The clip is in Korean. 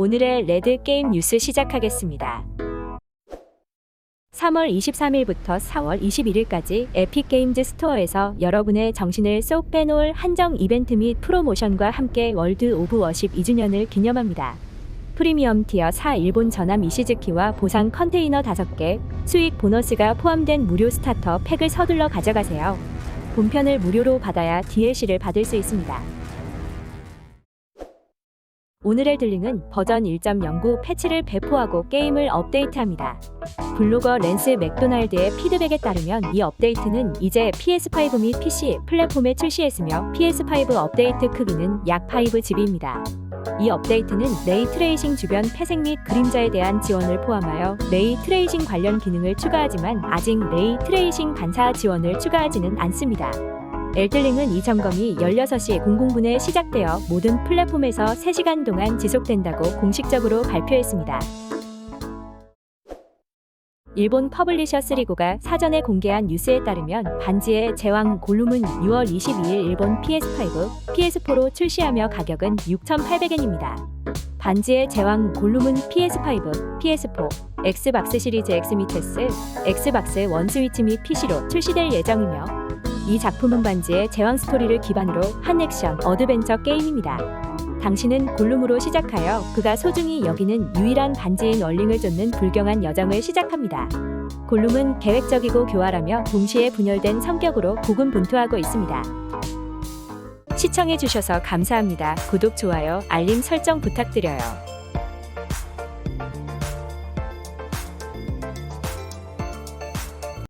오늘의 레드 게임 뉴스 시작하겠습니다. 3월 23일부터 4월 21일까지 에픽게임즈 스토어에서 여러분의 정신을 쏙 빼놓을 한정 이벤트 및 프로모션과 함께 월드 오브 워십 2주년을 기념합니다. 프리미엄 티어 4 일본 전함 이시즈키와 보상 컨테이너 5개, 수익 보너스가 포함된 무료 스타터 팩을 서둘러 가져가세요. 본편을 무료로 받아야 DLC를 받을 수 있습니다. 오늘의 딜링은 버전 1.09 패치를 배포하고 게임을 업데이트합니다. 블로거 랜스 맥도날드의 피드백에 따르면 이 업데이트는 이제 PS5 및 PC 플랫폼에 출시했으며 PS5 업데이트 크기는 약 5GB입니다. 이 업데이트는 레이 트레이싱 주변 폐색 및 그림자에 대한 지원을 포함하여 레이 트레이싱 관련 기능을 추가하지만 아직 레이 트레이싱 반사 지원을 추가하지는 않습니다. 엘들링은 이 점검이 16시 00분에 시작되어 모든 플랫폼에서 3시간 동안 지속된다고 공식적으로 발표했습니다. 일본 퍼블리셔 3고가 사전에 공개한 뉴스에 따르면 반지의 제왕 골룸은 6월 22일 일본 PS5, PS4로 출시하며 가격은 6,800엔입니다. 반지의 제왕 골룸은 PS5, PS4, 엑스박스 시리즈 S, 엑스박스 원 스위치 및 PC로 출시될 예정이며 이 작품은 반지의 제왕 스토리를 기반으로 한 액션 어드벤처 게임입니다. 당신은 골룸으로 시작하여 그가 소중히 여기는 유일한 반지인 얼링을 쫓는 불경한 여정을 시작합니다. 골룸은 계획적이고 교활하며 동시에 분열된 성격으로 고군분투하고 있습니다. 시청해주셔서 감사합니다. 구독, 좋아요, 알림 설정 부탁드려요.